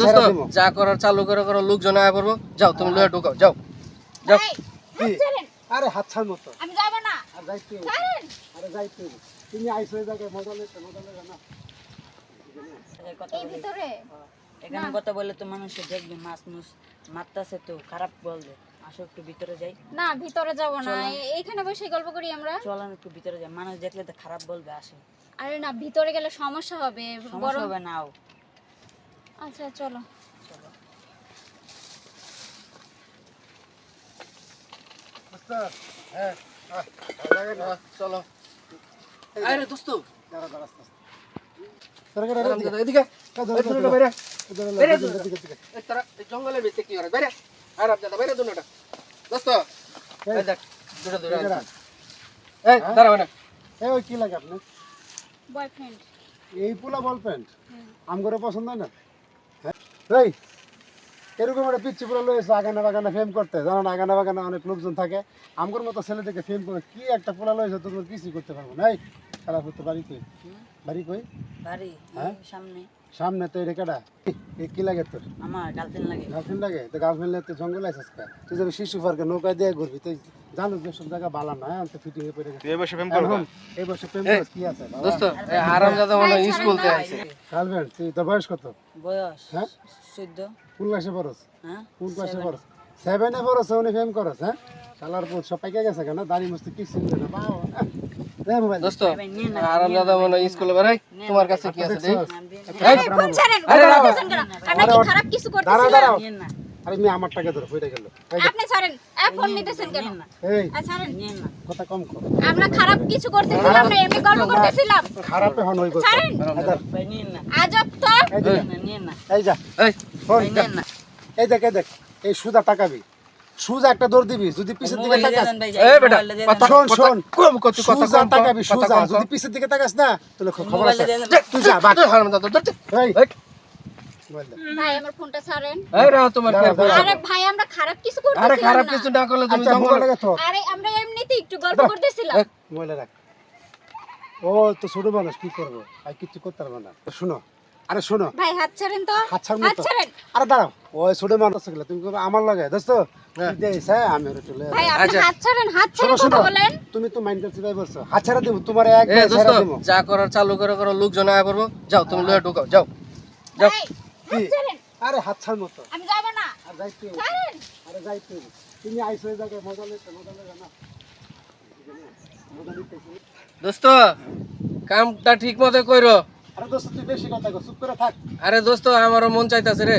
দোস্ত যা করার চালু করে করো লোকজন আয়া পড়ব। যাও তুমি লয়ে ঢুকাও যাও। যাও। আরে হাত ছাড় মতো। আমি যাব না। আর যাইতে। আরে যাইতে। তুমি জায়গায় মজা লেগে মজা লেগে না? এই ভিতরে? এখানে না। কথা বললে তো মানুষ দেখবে মাছ মুছ মারতাছে তো খারাপ বলবে। আসো একটু ভিতরে যাই। না ভিতরে যাব না। এইখানে বসে গল্প করি আমরা। চলেন একটু ভিতরে যাই। মানুষ দেখলে তো খারাপ বলবে আসে। আরে না ভিতরে গেলে সমস্যা হবে। সমস্যা হবে না আও। আচ্ছা চলো। চলো হ্যাঁ? আহ, চলো। আরে দোস্ত। দাঁড়া, দাঁড়া, বেরে, জঙ্গলের ভিতরে কি করে? বাইরে। আরাম দাদা বাইরে দুটোটা দোস্ত। দুটো দুটো এই দাঁড়াও না এই, ওই কি লাগে আপনার বয়ফ্রেন্ড এই পোলা বল প্যান্ট আম করে পছন্দ হয় না? হ্যাঁ? এই এরকম একটা পিচ্ছি পুরো লয়েছে আগানা বাগানা ফেম করতে। জানো না আগানা বাগানা অনেক লোকজন থাকে। আমগর মতো ছেলেদেরকে ফেম করে কি একটা পোলা লয়েছে তোমরা কিছুই করতে পারব না। এই খারাপ হতো বাড়ি কই? বাড়ি কই? বাড়ি হ্যাঁ? সামনে। সামনে তো এটা কেডা? এই কি লাগে তোর? আমার গার্লফ্রেন্ড লাগে। গার্লফ্রেন্ড লাগে? তো গার্লফ্রেন্ড লাগে তো জঙ্গল আছিস কা? তুই যাবি শিশু পার্কে নৌকা দিয়ে ঘুরবি তুই জানো যে সব জায়গা বালা না হ্যাঁ তো ফিটিং হয়ে পড়ে গেছে। এই বসে প্রেম করবা? এই বছর প্রেম করে কি আছে? দোস্ত এই আরাম দাদা মনে স্কুলতে ভাই, আইছে তুই তোর বয়স কত? বয়স হ্যাঁ? চোদ্দ। কোন ক্লাসে পড়স? হ্যাঁ? কোন ক্লাসে. পড়স? সেভেনে পড়স উনি ফেম করস হ্যাঁ? শালার পুত সব পাইকা গেছে কেন? দাড়ি মস্তি কি চিনবে না বাবা। দোস্ত আরাম দাদা মনে স্কুলে বেড়াই তোমার কাছে কি আছে দেখ? আরে ছাড়েন? আমরা কি খারাপ কিছু না। আরে মি আমার টাকা ধরো ফিরে গেল। আপনি ছাড়েন ফোন নিতেছেন কেন? এই ছাড়েন। কথা কম কর। আমরা খারাপ কিছু করতেছিলাম না এমনি গল্প করতেছিলাম। খারাপে হন ওই ছাড়েন। না আজব তো। এই যা এই ফোন এই দেখ এই দেখ এই সুজা টাকাবি সুজা একটা দৌড় দিবি যদি পিছের দিকে তাকাস। এই বেটা। শোন শোন। কম কত কথা সুজা কথা সুজা। যদি পিছের দিকে তাকাস না তাহলে খবর আছে। তুই যা বাদ। আরাম দাদা ধরতে এই। ভাই আমার ফোনটা ছাড়েন। এই তোমার কি আর দাঁড়াও, দাঁড়াও। আরে ভাই আমরা খারাপ কিছু আরে খারাপ কিছু না করলে তুমি আচ্ছা জঙ্গলে আরে আমরা এমনিতে একটু গল্প করতেছিলাম। মোবাইলে রাখ। ও তো ছোট মানুষ কি করব? আর কিছু করতে পারব না। শোনো আরে শোনো। ভাই হাত ছাড়েন তো। হাত ছাড় হাত ছাড়েন। আরে দাঁড়াও ওই ছোট মানুষ গেলে তুমি করবে আমার লাগে? দোস্ত হ্যাঁ। হ্যাঁ আমি ওরে চলে ভাই আপনি আচ্ছা। হাত ছাড়েন হাত ছাড়েন কথা বলেন। তুমি তো মাইন্ড করতে বলছো হাত ছাড়া দেবো তোমার এক ছাড়া দেবো। যা করার চালু করে করো লোকজন আয়া পড়ব। যাও তুমি লয়ে ঢুকাও যাও। যাও। আরে হাত মতো। আমি যাব না। আর যাইতে আরে যাইতে তুমি আইসো জায়গায় মজা লেতে মজা লেগে না। দোস্ত কামটা ঠিক মতো কইরো। আরে দোস্ত তুই বেশি কথা কর চুপ করে থাক। আরে দোস্ত আমারও মন চাইতাছে রে।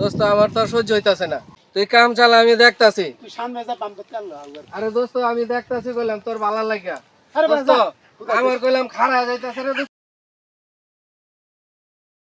দোস্ত আমার তো সহ্য হইতাছে না। তুই কাম চালা আমি দেখতাছি। তুই সামনে যা বাম করতে আল্লাহ আল্লাহ আরে। দোস্ত আমি দেখতাছি কইলাম তোর ভালো লাগিয়া আরে দোস্ত আমার কইলাম খারা যাইতাছে রে